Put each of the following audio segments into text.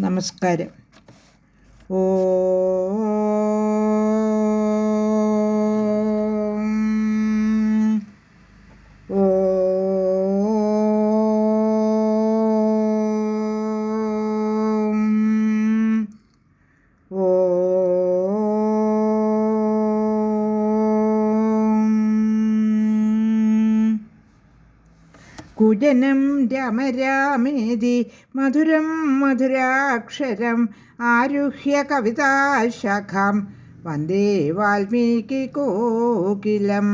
നമസ്കാരം. ഓ കുജനം രാമ രാമേതി മധുരം മധുരാക്ഷരം ആരുഹ്യ കവിതാശാഖാം വന്ദേ വാൽമീകി കോകിലം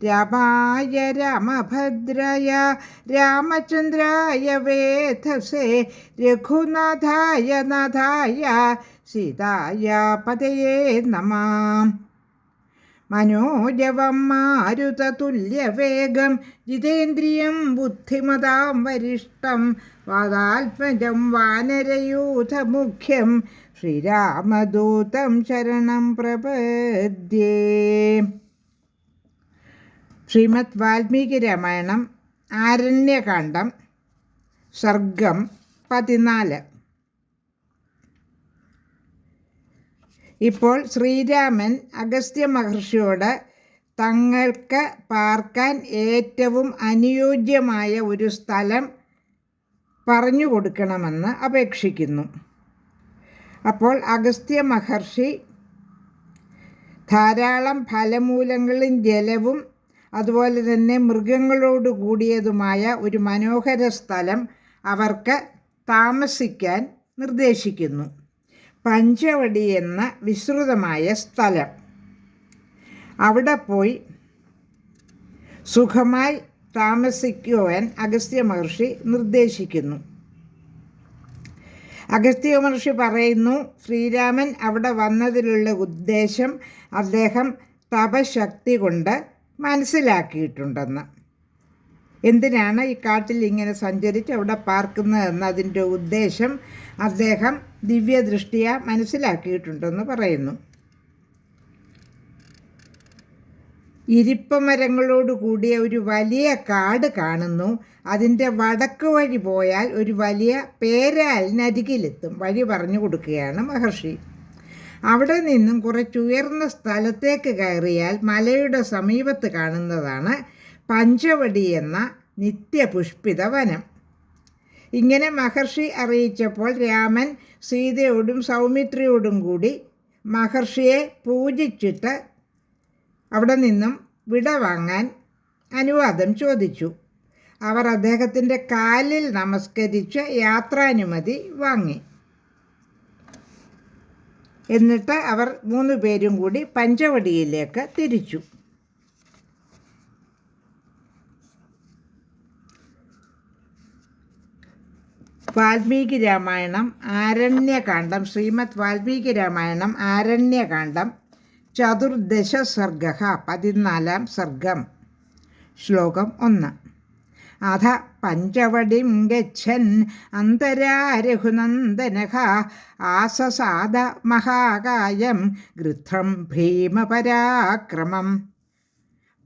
രാമായ രാമഭദ്രായ രാമചന്ദ്രായ വേധസേ രഘുനാഥായ നാഥായ സീതായ പതയേ നമാം മനോജവം മാരുതതുല്യവേഗം ജിതേന്ദ്രിയം ബുദ്ധിമതാം വരിഷ്ടം വാതാത്മജം വാനരയൂഥമുഖ്യം ശ്രീരാമദൂതം ശരണം പ്രപദ്യേ. ശ്രീമദ് വാൽമീകി രാമായണം ആരണ്യകാന്ഡം സർഗം പതിനാല്. ഇപ്പോൾ ശ്രീരാമൻ അഗസ്ത്യ മഹർഷിയോട് തങ്ങൾക്ക് പാർക്കാൻ ഏറ്റവും അനുയോജ്യമായ ഒരു സ്ഥലം പറഞ്ഞു കൊടുക്കണമെന്ന് അപേക്ഷിക്കുന്നു. അപ്പോൾ അഗസ്ത്യ മഹർഷി ധാരാളം ഫലമൂലങ്ങളും ജലവും അതുപോലെ തന്നെ മൃഗങ്ങളോട് കൂടിയതുമായ ഒരു മനോഹര സ്ഥലം അവർക്ക് താമസിക്കാൻ നിർദ്ദേശിക്കുന്നു. പഞ്ചവടി എന്ന വിശ്രുതമായ സ്ഥലം. അവിടെ പോയി സുഖമായി താമസിക്കുവാൻ അഗസ്ത്യ മഹർഷി നിർദ്ദേശിക്കുന്നു. അഗസ്ത്യ മഹർഷി പറയുന്നു ശ്രീരാമൻ അവിടെ വന്നതിലുള്ള ഉദ്ദേശം അദ്ദേഹം തപശക്തി കൊണ്ട് മനസ്സിലാക്കിയിട്ടുണ്ടെന്ന്. എന്തിനാണ് ഈ കാട്ടിൽ ഇങ്ങനെ സഞ്ചരിച്ച് അവിടെ പാർക്കുന്നതെന്ന് അതിന്റെ ഉദ്ദേശം അദ്ദേഹം ദിവ്യദൃഷ്ടിയ മനസ്സിലാക്കിയിട്ടുണ്ടെന്ന് പറയുന്നു. ഇരിപ്പമരങ്ങളോട് കൂടിയ ഒരു വലിയ കാട് കാണുന്നു. അതിന്റെ വടക്ക് വഴി പോയാൽ ഒരു വലിയ പേരാലിനരികിലെത്തും. വഴി പറഞ്ഞു കൊടുക്കുകയാണ് മഹർഷി. അവിടെ നിന്നും കുറച്ചുയർന്ന സ്ഥലത്തേക്ക് കയറിയാൽ മലയുടെ സമീപത്ത് കാണുന്നതാണ് പഞ്ചവടി എന്ന നിത്യപുഷ്പിത വനം ഇങ്ങനെ മഹർഷി അറിയിച്ചപ്പോൾ രാമൻ സീതയോടും സൗമിത്രിയോടും കൂടി മഹർഷിയെ പൂജിച്ചിട്ട് അവിടെ നിന്നും വിട വാങ്ങാൻ അനുവാദം ചോദിച്ചു. അവർ അദ്ദേഹത്തിന്റെ കാലിൽ നമസ്കരിച്ച് യാത്രാനുമതി വാങ്ങി. എന്നിട്ട് അവർ മൂന്ന് പേരും കൂടി പഞ്ചവടിയിലേക്ക് തിരിച്ചു. വാൽമീകി രാമായണം ആരണ്യകാന്ഡം ശ്രീമദ് വാൽമീകി രാമായണം ആരണ്യകാന്ഡം ചതുർദശ സർഗ പതിനാലാം സർഗം ശ്ലോകം ഒന്ന്. അധ പഞ്ചവടിം ഗച്ഛൻ അന്തരാരഘുനന്ദനഃ ആസസാദ മഹാകായം ഗൃഥം ഭീമപരാക്രമം.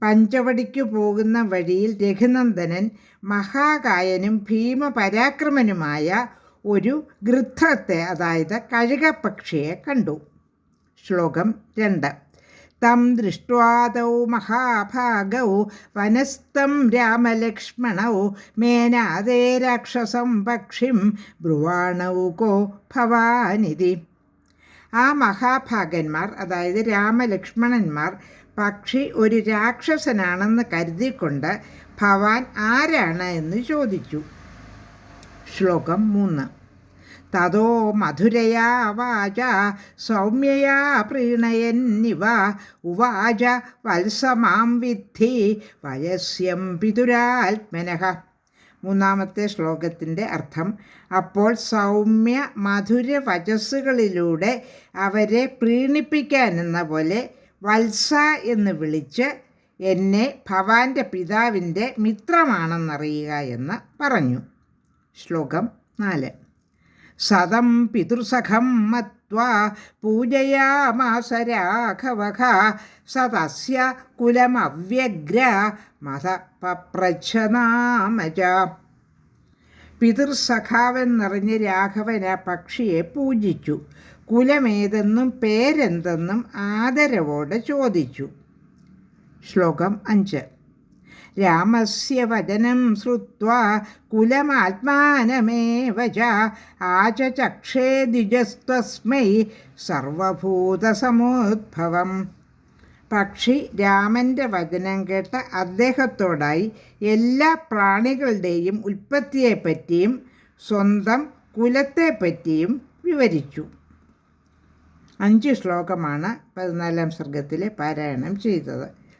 പഞ്ചവടിക്കു പോകുന്ന വഴിയിൽ രഘുനന്ദനൻ മഹാകായനും ഭീമപരാക്രമനുമായ ഒരു ഗൃത്രത്തെ അതായത് കഴുകപ്പക്ഷിയെ കണ്ടു. ശ്ലോകം രണ്ട്. തം ദൃഷ്ട്വാദൗ മഹാഭാഗൗ വനസ്ഥം രാമലക്ഷ്മണൗ മേനാദേ രാക്ഷസം പക്ഷിം ബ്രുവാണൗ കോ ഭവാനിധി. ആ മഹാഭാഗന്മാർ അതായത് രാമലക്ഷ്മണന്മാർ പക്ഷി ഒരു രാക്ഷസനാണെന്ന് കരുതിക്കൊണ്ട് ഭവാൻ ആരാണ് എന്ന് ചോദിച്ചു. ശ്ലോകം മൂന്ന്. തതോ മധുരയാ വാച സൗമ്യയാ പ്രീണയന്നിവ ഉവാച വത്സമാം വിദ്ധി വയസ്യം പിതുരാത്മനഃ. മൂന്നാമത്തെ ശ്ലോകത്തിന്റെ അർത്ഥം അപ്പോൾ സൗമ്യ മധുര വചസ്സുകളിലൂടെ അവരെ പ്രീണിപ്പിക്കാനെന്ന പോലെ വത്സ എന്ന് വിളിച്ച് എന്നെ ഭവാന്റെ പിതാവിന്റെ മിത്രമാണെന്നറിയുക എന്ന് പറഞ്ഞു. ശ്ലോകം നാല്. സതം പിതൃസഖം മത്വാ പൂജയാമാസ സതസ്യ കുലമവ്യഗ്ര മത പപ്രച്ഛനാമജ പിതൃസഖാവെന്നറിഞ്ഞ് രാഘവൻ ആ പക്ഷിയെ പൂജിച്ചു. കുലമേതെന്നും പേരെന്തെന്നും ആദരവോടെ ചോദിച്ചു. ശ്ലോകം അഞ്ച്. രാമസ്യ വചനം ശ്രുത്വാ കുലമാത്മാനമേവ ച ആചചക്ഷേ ദ്വിജസ്തസ്മൈ സർവഭൂതസമോദ്ഭവം. പക്ഷി രാമന്റെ വചനം കേട്ട അദ്ദേഹത്തോടായി എല്ലാ പ്രാണികളുടെയും ഉൽപ്പത്തിയെപ്പറ്റിയും സ്വന്തം കുലത്തെപ്പറ്റിയും വിവരിച്ചു. അഞ്ച് ശ്ലോകമാണ് പതിനാലാം സർഗത്തിലെ പാരായണം ചെയ്തത്.